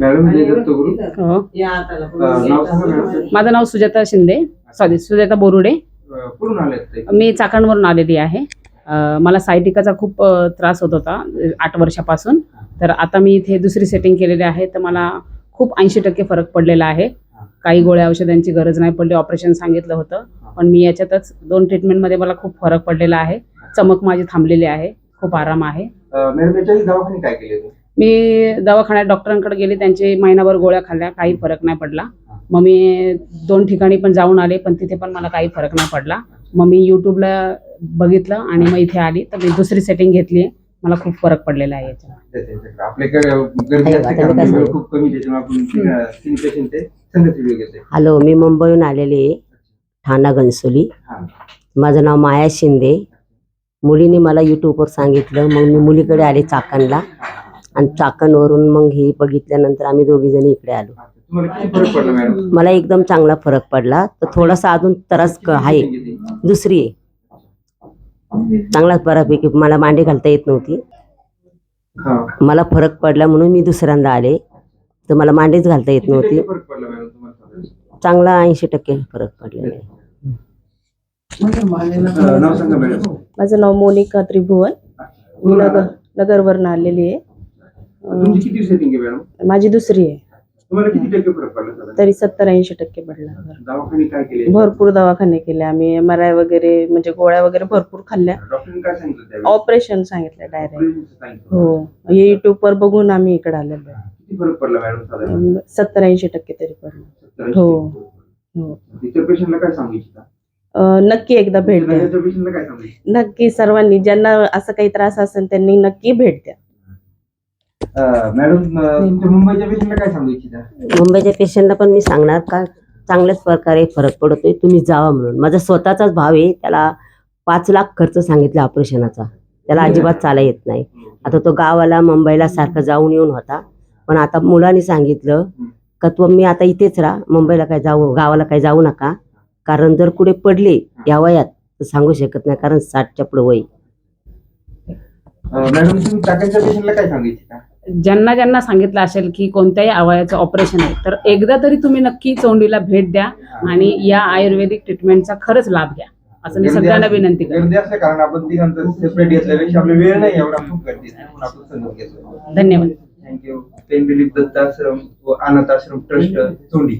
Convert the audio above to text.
Madam जय दत्तगुरु हो. अं, नाव सांगा madam माझं नाव सुजाता शिंदे. सॉरी सुजाता बोरुडे. अं, कुठून आले ते? मी चाकणवरून आलेली आहे. अं, मला सायटिकाचा खूप अं, त्रास होत होता अं, आठ वर्षापासून. तर आता मी इथे दुसरी सेटिंग केलेली आहे तर मला खूप ऐंशी टक्के फरक पडलेला आहे. काही गोळ्या औषधांची गरज नाही पडली ऑपरेशन सांगितलं होतं. पण मी याच्यातच दोन ट्रीटमेंटमध्ये मला खूप फरक पडलेला आहे. चमक माझी थांबलेली आहे. खूप आराम आहे. अं, मॅडम याच्या दवाखाने काय केले ते मी दवाखान्यात डॉक्टरांकडे गेले त्यांचे महिनाभर गोळ्या खाल्ल्या काही फरक नाही पडला. मग मी दोन ठिकाणी पण जाऊन आले पण तिथे पण मला काही फरक नाही पडला. मग मी यूट्यूबला बघितलं आणि मग इथे आली. तर मी दुसरी सेटिंग घेतली. मला खूप फरक पडलेला आहे याच्यात घेते हॅलो मी मुंबईहून आलेले आहे. ठाणा घनसोली माझं नाव माया शिंदे. मुलीने मला यूट्यूबवर सांगितलं. मग मी मुलीकडे आले चाकणला. आणि चाकणवरून मग हे बघितल्यानंतर आम्ही दोघी जणी इकडे आलो. तुम्हाला किती फरक पडला मॅडम? मला एकदम चांगला फरक पडला. तर थोडासा अजून त्रास क- आहे. दुसरी आहे. चांगला बऱ्यापैकी मला मांडी घालता येत नव्हती. हा. मला फरक पडला म्हणून मी दुसऱ्यांदा आले. तर मला मांडीच घालता येत नव्हती टक्के फरक पडला मॅडम तुम्हाला चांगला ऐंशी टक्के फरक पडलेला आहे माझं नाव मोनिका त्रिभुवन. मी नगर नगरवरून आलेली आहे. तुमची किती सेटिंग आहे मॅडम? माझी दुसरी आहे. तुम्हाला किती टक्के फरक पडला साधारण? तरी सत्तर ऐंशी टक्के पडला. दवाखाने काय केले? भरपूर दवाखाने केले. आम्ही एम आर आय वगैरे म्हणजे गोळ्या वगैरे भरपूर खाल्ल्या. डॉक्टरने काय सांगितलं त्यावेळी? ऑपरेशन सांगितलं डायरेक्ट सांगितलं. हो. युट्यूब वर बघून आम्ही इकडे आलेलो आहे. किती फरक पडला मॅडम साधारण? अं, सत्तर ऐंशी टक्के तरी पडलं. हो. हो. इतर पेशंटला काय सांगू इच्छिता अं, नक्की एकदा भेट द्या. नगरच्या पेशंटला काय सांगू इच्छिता? नक्की सर्वांनी ज्यांना असं काही त्रास असेल त्यांनी नक्की भेट द्या. मॅडम अं, तुमच्या मुंबईच्या पेशंटला काय सांगू इच्छिता? मुंबईच्या पेशंटला पण मी सांगणार का चांगल्याच प्रकारे फरक पडतोय तुम्ही जावा म्हणून. माझा स्वतःचाच भाव आहे त्याला पाच लाख खर्च सांगितला ऑपरेशनाचा. त्याला अजिबात चाला येत नाही. आता तो गावाला मुंबईला सारखं जाऊन येऊन होता. पण आता मुलांनी सांगितलं का तू मी आता इथेच राहा मुंबईला काय जाऊ गावाला काय जाऊ नका. कारण जर कुठे पडले या वयात तर सांगू शकत नाही कारण साठच्या पुढे वय मॅडम तुम्ही टाकायच्या पेशंटला काय सांगू इच्छिता? ज्यांना ज्यांना सांगितलं असेल की कोणत्याही अवयाचं ऑपरेशन आहे तर एकदा तरी तुम्ही नक्की चोंडीला भेट द्या आणि या आयुर्वेदिक ट्रीटमेंटचा खरंच लाभ घ्या असं मी सगळ्यांना विनंती करते गर्दी असल्या कारण आपण तिघांचं सेपरेट घेतल्यापेक्षा आपला वेळ नाही एवढा खूप गर्दी आहे. म्हणून आपण समजून घेतो धन्यवाद थँक्यू पेन दत्ताश्रम व अनाथ आश्रम ट्रस्ट चोंडी